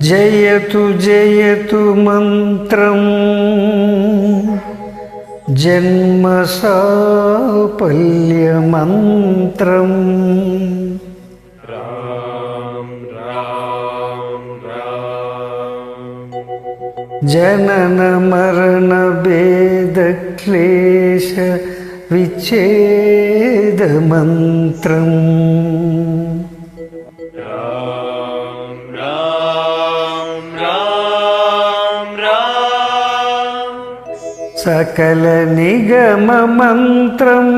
ജയതു ജയതു മന്ത്രം. ജന്മസാപല്യമന്ത്രം जननमरणभेदक्लेश विच्छेदमन्त्रम् సకల నిగమ మంత్రం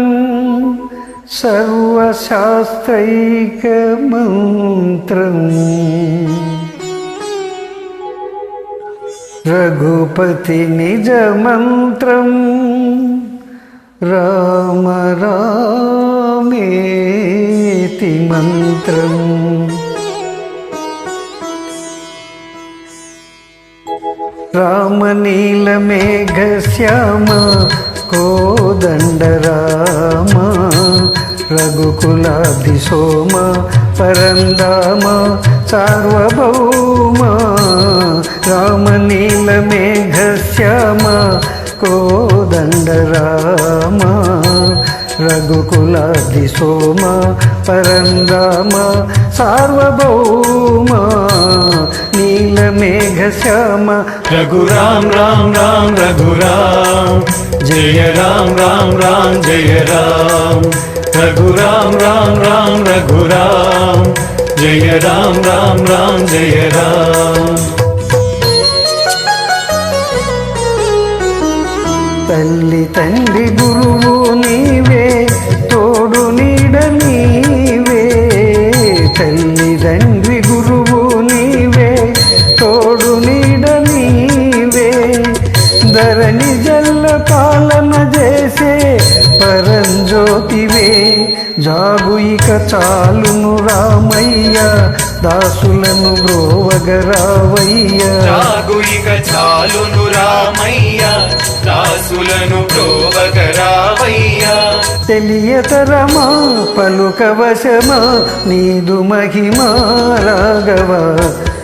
సర్వశాస్త్రైక మంత్రం. రఘుపతి నిజ మంత్రం రామ రామేతి మంత్రం. రామనీలమేఘశ్యామ కోదండ రామ రఘుకులాది సోమ పరందామ సార్వభౌమ రామనీలమేఘశ్యామ కోదండ రామ రఘుకుల దిశోమ పరంగామ సార్వభౌమ నీల మేఘ శ్యామ. రఘురామ్ రామ్ రామ్ రఘురామ్ జయ రామ్ రామ్ రామ్ జయ రామ్. రఘురామ్ రామ్ రామ్ రఘురామ్ జయ రామ్ రామ్ రామ్ జయ రామ్. తల్లి తండ్రి గురువు నీవే తోడు నీడ నీవే. ధరణి జల్ల పాలన చేసే పరంజ్యోతివే. జాగు ఇక చాలును రామయ్య దాసులను బ్రోవగరావయ్య రాగు ఇక చాలును రామయ్య దాసులను ప్రోవగరావయ్యా తెలియతరమా పలుకవశమా నీదు మహిమా రాఘవ.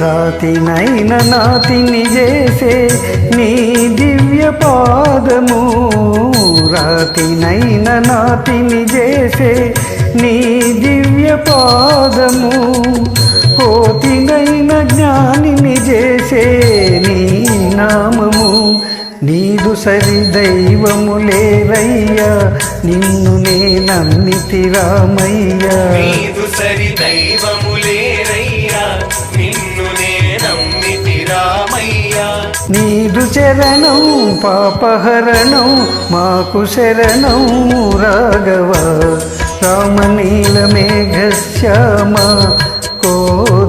రాతినైన నాతిని చేసే నీ దివ్య పాదము. రాతినైన నాతిని చేసే నీ దివ్య పాదము. కోతినైన జ్ఞానిని చేసే నీ నామము. నీదు సరి దైవము లేరయ్యా నిన్ను నే నమ్మితి రామయ్యా. నీదు సరి దైవములేరయ్యా నిన్ను నే నమ్మితి రామయ్యా. నీదు చరణం పాపహరణం మాకు శరణం రాఘవ. రామనీల మేఘశ్యామ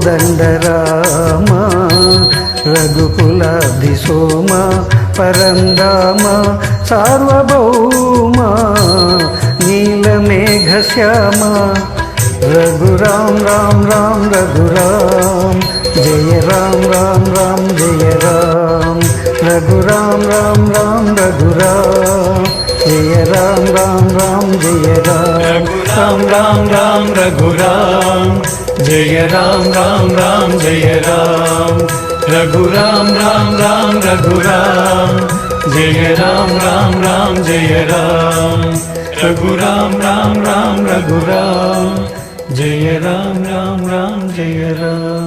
కోదండరామ రఘుకులాది సోమ పరందామ సార్వభౌమ నీలమేఘ శ్యామ. రఘురాం రామ రాం రఘురాం జయ రామ రామ రామ జయ రామ రఘురాం రామ రాం రఘురాం జయ రామ రామ రామ జయ రామ రామ రామ రామ్ రఘురామ్ జయ రామ రామ రామ జయ రామ రఘురామ రామ రామ రఘురామ జయ రామ రామ రామ జయ రామ రఘురామ రామ రామ రఘురామ జయ రామ రామ రామ జయ రామ